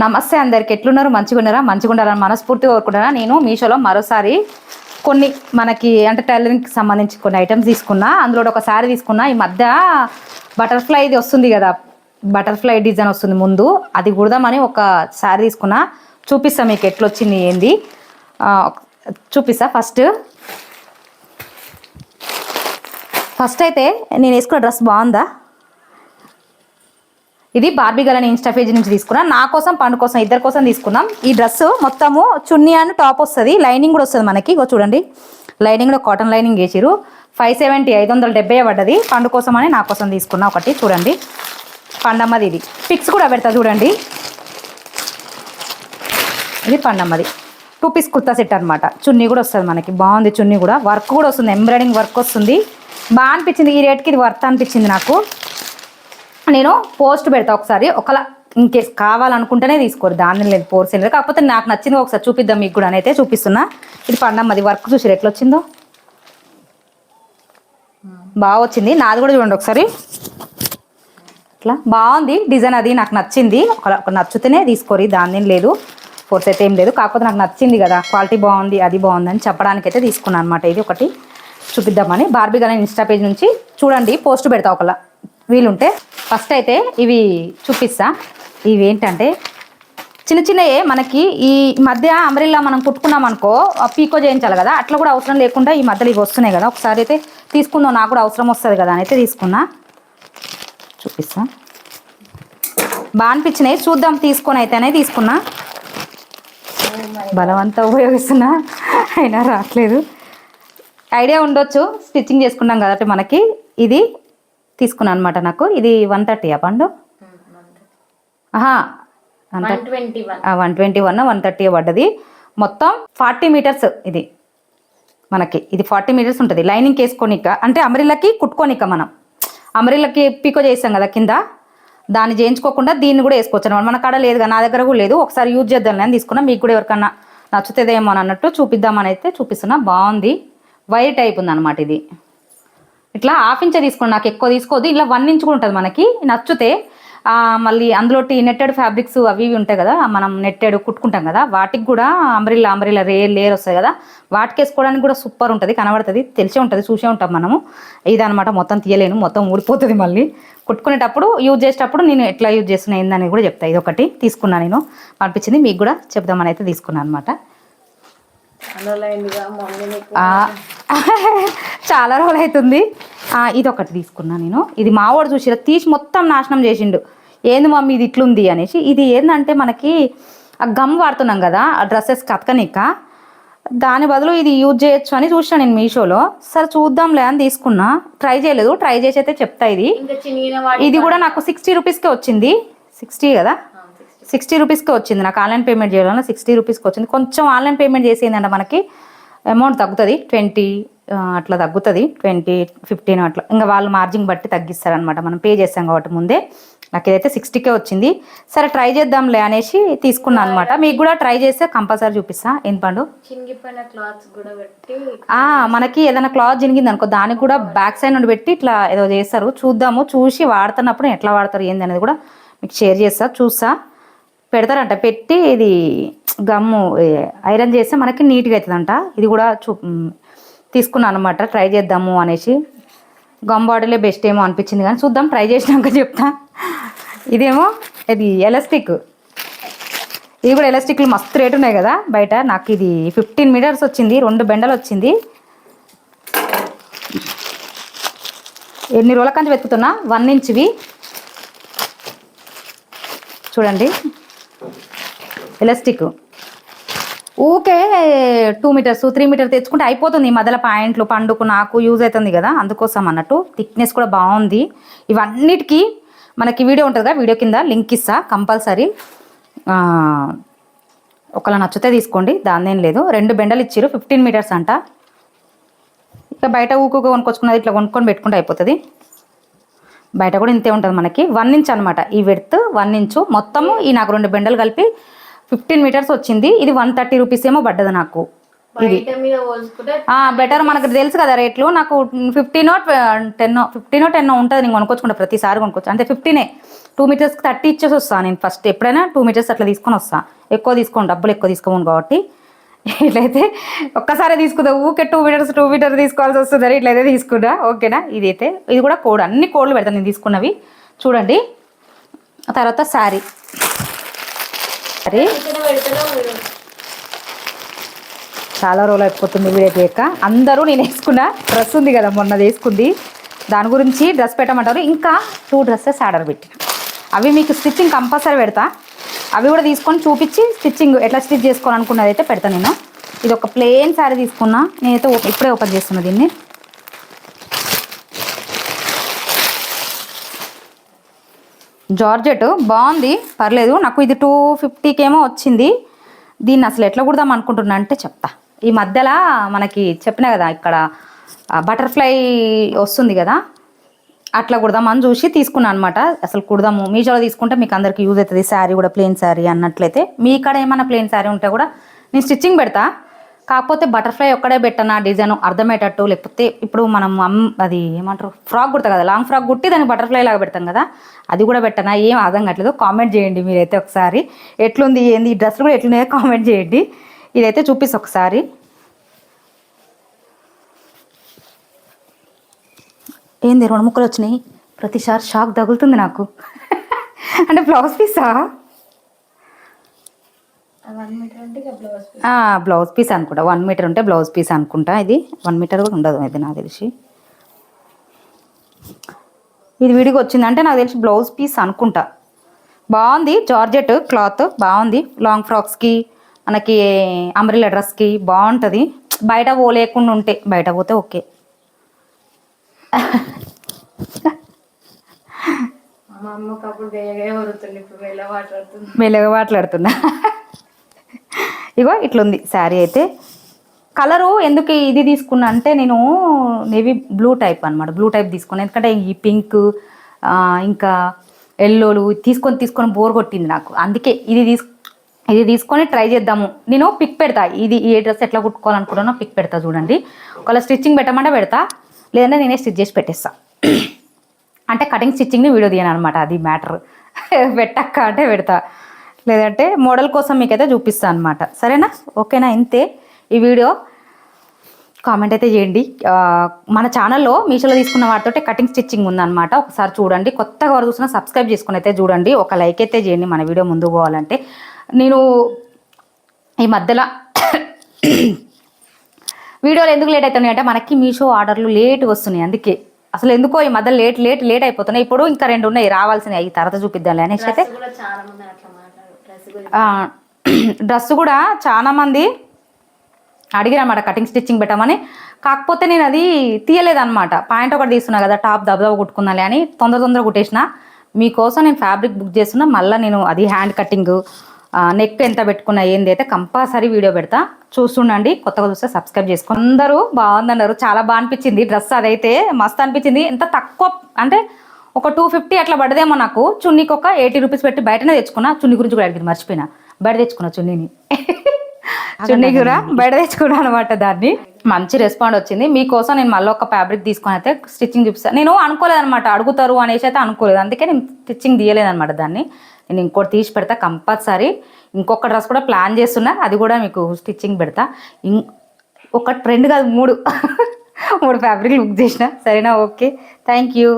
నమస్తే అందరికి. ఎట్లున్నారు? మంచిగా ఉన్నారా? మంచిగా ఉండాలని మనస్ఫూర్తిగా కోరుకుంటారా నేను మీషోలో మరోసారి కొన్ని మనకి అంటే టైలరింగ్కి సంబంధించి కొన్ని ఐటమ్స్ తీసుకున్నా. అందులో ఒక శారీ తీసుకున్నా. ఈ మధ్య బటర్ఫ్లై ఇది వస్తుంది కదా. బటర్ఫ్లై డిజైన్ వస్తుంది ముందు. అది కుడదామని ఒక శారీ తీసుకున్నా. చూపిస్తా మీకు ఎట్లొచ్చింది ఏంది. చూపిస్తా ఫస్ట్. ఫస్ట్ అయితే నేను వేసుకున్న డ్రెస్ బాగుందా? ఇది బార్బీ గలని ఇన్స్టా పేజ్ నుంచి తీసుకున్నాం. నా కోసం పండు కోసం ఇద్దరి కోసం తీసుకున్నాం. ఈ డ్రెస్ మొత్తము చున్నీ అని టాప్ వస్తుంది. లైనింగ్ కూడా వస్తుంది మనకి. ఇగో చూడండి. లైనింగ్ కూడా కాటన్ లైనింగ్ వేసిరు ఫైవ్ సెవెంటీ ఐదు వందల డెబ్బై పడ్డది. పండు కోసం అని నా కోసం తీసుకున్నా ఒకటి. చూడండి. పండమ్మది ఇది. పిక్స్ కూడా పెడతా చూడండి. ఇది పండమ్మది. టూ పీస్ కుర్తా సెట్ అనమాట చున్నీ కూడా వస్తుంది మనకి. బాగుంది చున్నీ కూడా. వర్క్ కూడా వస్తుంది. ఎంబ్రాయిడింగ్ వర్క్ వస్తుంది. బాగా అనిపించింది. ఈ రేట్కి ఇది వర్త్ అనిపించింది నాకు. నేను పోస్ట్ పెడతా ఒకసారి. ఒకలా ఇంకేస్ కావాలనుకుంటేనే తీసుకోరు. దాని లేదు పోర్స్ లేదు కాకపోతే నాకు నచ్చింది ఒకసారి చూపిద్దాం మీకు కూడా అయితే చూపిస్తున్నా. ఇది పండమ్మది వర్క్ చూసి ఎట్లా వచ్చిందో బాగా వచ్చింది. నాది కూడా చూడండి ఒకసారి. ఇట్లా బాగుంది. డిజైన్ అది నాకు నచ్చింది. ఒక నచ్చితేనే తీసుకోరి. దాని లేదు. ఫోర్స్ అయితే ఏం లేదు. కాకపోతే నాకు నచ్చింది కదా. క్వాలిటీ బాగుంది అది బాగుంది అని చెప్పడానికి అయితే తీసుకున్నాను అనమాట ఇది ఒకటి చూపిద్దామని. బార్బీ గానీ ఇన్స్టా పేజ్ నుంచి చూడండి. పోస్ట్ పెడతా ఒకలా. వీలుంటే ఫస్ట్ అయితే ఇవి చూపిస్తా. ఇవి ఏంటంటే చిన్న చిన్నయే మనకి ఈ మధ్య అమరిల్లా మనం కుట్టుకున్నాం అనుకో పీకో చేయించాలి కదా అట్లా కూడా అవసరం లేకుండా ఈ మధ్యలో ఇవి వస్తున్నాయి కదా. ఒకసారి అయితే తీసుకుందాం నాకు కూడా అవసరం వస్తుంది కదా అని అయితే తీసుకున్నా. చూపిస్తా. బాగా అనిపించినాయి చూద్దాం తీసుకొని అయితేనే తీసుకున్నా. బలవంతా ఉపయోగిస్తున్నా అయినా రావట్లేదు. ఐడియా ఉండొచ్చు స్టిచ్చింగ్ చేసుకున్నాం కాబట్టి మనకి. ఇది తీసుకున్నాను అనమాట నాకు. ఇది వన్ థర్టీయా పండు? One twenty one one thirty పడ్డది. మొత్తం ఫార్టీ మీటర్స్ ఇది. మనకి ఇది ఫార్టీ మీటర్స్ ఉంటుంది. లైనింగ్ వేసుకోనిక అంటే అమరిల్లకి కుట్టుకోనిక మనం. అమరిల్లకి పీకో చేసాం కదా కింద. దాన్ని చేయించుకోకుండా దీన్ని కూడా వేసుకోవచ్చు అనమాట మన కాడ లేదు కదా నా దగ్గర కూడా లేదు. ఒకసారి యూజ్ చేద్దాం అని తీసుకున్నా. మీకు కూడా ఎవరికన్నా నచ్చుతుందేమో అని అన్నట్టు చూపిద్దామని అయితే చూపిస్తున్నా. బాగుంది. వైర్ టైప్ ఉంది అనమాట ఇది. ఇట్లా హాఫ్ ఇంచే తీసుకోండి నాకు ఎక్కువ తీసుకోవద్దు. ఇలా వన్ ఇంచ్ కూడా ఉంటుంది మనకి నచ్చితే మళ్ళీ అందులో నెట్టెడ్ ఫ్యాబ్రిక్స్ అవి ఇవి ఉంటాయి కదా మనం నెట్టెడ్ కుట్టుకుంటాం కదా వాటికి కూడా అంబ్రిల్లా అంబ్రిల్లా రే లేయర్ వస్తాయి కదా వాటికి వేసుకోవడానికి కూడా సూపర్ ఉంటుంది కనబడుతుంది తెలిసే ఉంటుంది చూసే ఉంటాం మనము. ఇదనమాట మొత్తం తీయలేను మొత్తం ఊడిపోతుంది మళ్ళీ. కుట్టుకునేటప్పుడు యూజ్ చేసేటప్పుడు నేను ఎట్లా యూజ్ చేస్తున్నా ఏందని కూడా చెప్తా ఇది ఒకటి తీసుకున్నా నేను. అనిపించింది మీకు కూడా చెప్దామని అయితే తీసుకున్నాను అనమాట చాలా రోజులు అవుతుంది. ఆ, ఇది ఒకటి తీసుకున్నా నేను. ఇది మావాడు చూసి తీసి మొత్తం నాశనం చేసిండు. ఏంది మమ్మీ ఇది ఇట్లుంది? అనేసి. ఇది ఏంటంటే మనకి ఆ గమ్ వాడుతున్నాం కదా ఆ డ్రెస్సెస్ కతకనిక. దాని బదులు ఇది యూజ్ చేయొచ్చు అని చూసిన నేను మీషోలో. సరే చూద్దాంలే అని తీసుకున్నా. ట్రై చేయలేదు. ట్రై చేసి అయితే చెప్తా ఇది. ఇది కూడా నాకు సిక్స్టీ రూపీస్కే వచ్చింది. సిక్స్టీ కదా? సిక్స్టీ. రూపీస్కే వచ్చింది. నాకు ఆన్లైన్ పేమెంట్ చేయాలన్నా సిక్స్టీ రూపీస్కి వచ్చింది. కొంచెం ఆన్లైన్ పేమెంట్ చేసేందంటే మనకి. అమౌంట్ తగ్గుతుంది. ట్వంటీ అట్లా తగ్గుతుంది. ట్వంటీ ఫిఫ్టీన్ అట్లా. ఇంకా వాళ్ళు మార్జిన్ బట్టి తగ్గిస్తారనమాట మనం పే చేస్తాం కాబట్టి ముందే. నాకు ఇదైతే సిక్స్టీకే వచ్చింది. సరే ట్రై చేద్దాంలే అనేసి తీసుకున్నాను అనమాట మీకు కూడా ట్రై చేస్తే కంపల్సరీ చూపిస్తా. ఏం పండు? మనకి ఏదైనా క్లాత్ జరిగింది అనుకో దానికి కూడా బ్యాక్ సైడ్ నుండి పెట్టి ఇట్లా ఏదో చేస్తారు. చూద్దాము. చూసి వాడుతున్నప్పుడు ఎట్లా వాడతారు ఏంది అనేది కూడా మీకు షేర్ చేస్తా చూస్తా. పెడతారంట. పెట్టి ఇది గమ్ము ఐరన్ చేస్తే మనకి నీట్గా అవుతుందంట ఇది కూడా చూ తీసుకున్నాను అనమాట ట్రై చేద్దాము అనేసి. గమ్ బాడీలే బెస్ట్ ఏమో అనిపించింది కానీ చూద్దాం ట్రై చేసినాక చెప్తా. ఇదేమో ఇది ఎలాస్టిక్. ఇది కూడా ఎలాస్టిక్లు మస్తు రేట్ ఉన్నాయి కదా బయట. నాకు ఇది ఫిఫ్టీన్ మీటర్స్ వచ్చింది రెండు బెండలు వచ్చింది. ఎన్ని రోజుల కంచి వెతుకుతున్నా? వన్ ఇంచ్వి. చూడండి. ఎలాస్టిక్ ఊకే టూ మీటర్స్ త్రీ మీటర్ తెచ్చుకుంటే అయిపోతుంది ఈ మధ్యలో పాయింట్లు పండుకు నాకు యూజ్ అవుతుంది కదా అందుకోసం అన్నట్టు థిక్నెస్ కూడా బాగుంది. ఇవన్నిటికీ మనకి వీడియో ఉంటుంది కదా వీడియో కింద లింక్ ఇస్తా కంపల్సరీ. ఒకలా నచ్చితే తీసుకోండి దాన్నేం లేదు. రెండు బెండలు ఇచ్చారు ఫిఫ్టీన్ మీటర్స్ అంట. ఇక బయట ఊకుగా కొనుక్కొచ్చుకున్నది ఇట్లా కొనుక్కొని పెట్టుకుంటే అయిపోతుంది. బయట కూడా ఇంతే ఉంటుంది మనకి. వన్ ఇంచ్ అనమాట ఈ విడ్త్ వన్ ఇంచు. మొత్తము ఈ నాకు రెండు బెండలు కలిపి ఫిఫ్టీన్ మీటర్స్ వచ్చింది. ఇది వన్ థర్టీ రూపీస్ ఏమో పడ్డది నాకు. పోల్చుకుంటే బెటర్ మనకు తెలుసు కదా రేట్లు. నాకు ఫిఫ్టీనో టెన్ ఫిఫ్టీనో టెన్ ఉంటుంది. నేను కొనుక్కొచ్చుకుంటా ప్రతిసారి కొనుక్కోవచ్చు అంటే ఫిఫ్టీనే. టూ మీటర్స్కి థర్టీ ఇచ్చేసి వస్తాను నేను ఫస్ట్ ఎప్పుడైనా టూ మీటర్స్ అట్లా తీసుకొని వస్తాను ఎక్కువ తీసుకోండి డబ్బులు ఎక్కువ తీసుకోము కాబట్టి. ఇట్లయితే ఒక్కసారి తీసుకుందా ఊకే టూ మీటర్స్ టూ మీటర్ తీసుకోవాల్సి వస్తుంది ఇట్లయితే తీసుకున్నా ఓకేనా ఇదైతే. ఇది కూడా కోడ్. అన్ని కోడ్లు పెడతాను నేను తీసుకున్నవి. చూడండి. తర్వాత శారీ శారీ చాలా రోజులు అయిపోతుంది వీడియో చేయక. అందరూ నేను వేసుకున్న డ్రెస్ ఉంది కదా మొన్న వేసుకుంది. దాని గురించి డ్రెస్ పెట్టమంటారు. ఇంకా టూ డ్రెస్సెస్ ఆర్డర్ పెట్టిన. అవి మీకు స్టిచ్చింగ్ కంపల్సరీ పెడతా. అవి కూడా తీసుకొని చూపించి స్టిచ్చింగ్ ఎట్లా స్టిచ్ చేసుకోవాలనుకున్నది అయితే పెడతాను నేను. ఇది ఒక ప్లెయిన్ శారీ తీసుకున్నా. నేనైతే ఇప్పుడే ఓపెన్ చేస్తున్నా దీన్ని. జార్జెట్ బాగుంది పర్లేదు. నాకు ఇది టూ ఫిఫ్టీకేమో వచ్చింది. దీన్ని అసలు ఎట్లా కుడదాం అనుకుంటున్నా అంటే చెప్తా. ఈ మధ్యలో మనకి చెప్పిన కదా ఇక్కడ బటర్ఫ్లై వస్తుంది కదా అట్లా కుడదామని చూసి తీసుకున్నాను అనమాట అసలు కుడదాము. మీషోలో తీసుకుంటే మీకు అందరికీ యూజ్ అవుతుంది. శారీ కూడా ప్లెయిన్ శారీ అన్నట్లయితే. మీ కాడ ఏమైనా ప్లెయిన్ శారీ ఉంటే కూడా నేను స్టిచ్చింగ్ పెడతా. కాకపోతే బటర్ఫ్లై ఒక్కడే పెట్టనా డిజైన్ అర్థమయ్యేటట్టు? లేకపోతే ఇప్పుడు మనం అది ఏమంటారు? ఫ్రాక్ కుడతా కదా లాంగ్ ఫ్రాక్ కుట్టి దాన్ని బటర్ఫ్లై లాగా పెడతాం కదా అది కూడా పెట్టనా? ఏం అర్థం కావట్లేదు. కామెంట్ చేయండి మీరైతే ఒకసారి. ఎట్లుంది ఏంది? ఈ డ్రెస్ కూడా ఎట్లున్నాయో కామెంట్ చేయండి. ఇదైతే చూపిస్తా ఒకసారి. ఏంది రెండు ముక్కలు వచ్చినాయి? ప్రతిసారి షాక్ తగులుతుంది నాకు. అంటే బ్లౌజ్ పీసా వన్ మీటర్ అంటే ఇక బ్లౌజ్ పీస్ అనుకుంటా. వన్ మీటర్ ఉంటే బ్లౌజ్ పీస్ అనుకుంటా. ఇది వన్ మీటర్ కూడా ఉండదు ఇది నాకు తెలిసి. ఇది విడిగా వచ్చిందంటే నాకు తెలిసి బ్లౌజ్ పీస్ అనుకుంటా. బాగుంది జార్జెట్ క్లాత్ బాగుంది. లాంగ్ ఫ్రాక్స్కి మనకి అంబ్రిల్లా డ్రెస్కి బాగుంటుంది. బయట పోలేకుండా ఉంటే బయట పోతే ఓకే. మా అమ్మకి అప్పుడు వేయగా వరుతుంది ఇప్పుడు వెళ్ళ మాట్లాడుతుంది మెల్లగా మాట్లాడుతున్నా ఇగో ఇట్లుంది శారీ అయితే. కలరు ఎందుకు ఇది తీసుకున్నా అంటే నేను నేవీ బ్లూ టైప్ అనమాట బ్లూ టైప్ తీసుకున్నాను ఎందుకంటే ఈ పింక్ ఇంకా ఎల్లోలు తీసుకొని తీసుకొని బోర్ కొట్టింది నాకు. అందుకే ఇది తీసు ఇది తీసుకొని ట్రై చేద్దాము. నేను పిక్ పెడతా. ఇది ఏ డ్రెస్ ఎట్లా కుట్టుకోవాలనుకుంటున్నా పిక్ పెడతా చూడండి. ఒకవేళ స్టిచ్చింగ్ పెట్టమంటే పెడతా. లేదంటే నేనే స్టిచ్ చేసి పెట్టేస్తా. అంటే కటింగ్ స్టిచ్చింగ్ని వీడియో తీయను అనమాట అది మ్యాటర్. పెట్టక్క అంటే పెడతా. లేదంటే మోడల్ కోసం మీకైతే చూపిస్తాను అనమాట సరేనా? ఓకేనా? ఇంతే. ఈ వీడియో కామెంట్ అయితే చేయండి. మన ఛానల్లో మీషోలో తీసుకున్న వాటితో కటింగ్ స్టిచ్చింగ్ ఉందన్నమాట. ఒకసారి చూడండి. కొత్తగా ఎవరు చూసినా సబ్స్క్రైబ్ చేసుకుని అయితే చూడండి. ఒక లైక్ అయితే చేయండి మన వీడియో ముందుకు పోవాలంటే. నేను ఈ మధ్యలో వీడియోలు ఎందుకు లేట్ అవుతున్నాయి అంటే మనకి మీషో ఆర్డర్లు లేట్ వస్తున్నాయి. అందుకే అసలు ఎందుకో ఈ మధ్య లేట్ లేట్ లేట్ అయిపోతున్నాయి. ఇప్పుడు ఇంకా రెండు ఉన్నాయి. రావాల్సినవి. అవి తర్వాత చూపిద్దాం అనేసి అయితే డ్రెస్ కూడా చాలా మంది అడిగిరమాట అడిగిరన్నమాట కటింగ్ స్టిచ్చింగ్ పెట్టమని. కాకపోతే నేను అది తీయలేదన్నమాట. పాయింట్ ఒకటి తీస్తున్నా కదా టాప్ దబదబ కుట్టుకుందాలి అని తొందర తొందర కుట్టేసిన. మీకోసం నేను ఫ్యాబ్రిక్ బుక్ చేస్తున్నా మళ్ళీ నేను అది హ్యాండ్ కటింగ్ నెక్ ఎంత పెట్టుకున్నా ఏంది అయితే కంపల్సరీ వీడియో పెడతా. చూస్తుండండి కొత్తగా చూస్తే సబ్స్క్రైబ్ చేసుకోండి. అందరూ బాగుందన్నారు. చాలా బాగా అనిపించింది డ్రెస్ అదైతే మస్తు అనిపించింది. ఎంత తక్కువ అంటే ఒక టూ ఫిఫ్టీ అట్లా పడదేమో నాకు. చున్నీకి ఒక ఎయిటీ రూపీస్ పెట్టి బయటనే తెచ్చుకున్నా. చున్నీ గురించి కూడా అడిగింది మర్చిపోయినా. బయట తెచ్చుకున్నా చున్నీని. చున్నీ కూడా బయట తెచ్చుకున్నాను అనమాట దాన్ని. మంచి రెస్పాండ్ వచ్చింది. మీకోసం నేను మళ్ళీ ఒక ఫ్యాబ్రిక్ తీసుకొని అయితే స్టిచ్చింగ్ చూపిస్తాను నేను అనుకోలేదన్నమాట. అడుగుతారు అనేసి అయితే అనుకోలేదు. అందుకే నేను స్టిచ్చింగ్ తీయలేదన్నమాట దాన్ని. నేను ఇంకోటి తీసి పెడతా కంపల్సరీ. ఇంకొక డ్రెస్ కూడా ప్లాన్ చేస్తున్నా. అది కూడా మీకు స్టిచ్చింగ్ పెడతా. ఇం ఒక ట్రెండ్ కాదు మూడు. మూడు ఫ్యాబ్రిక్లు బుక్ చేసిన. సరేనా? ఓకే. Thank you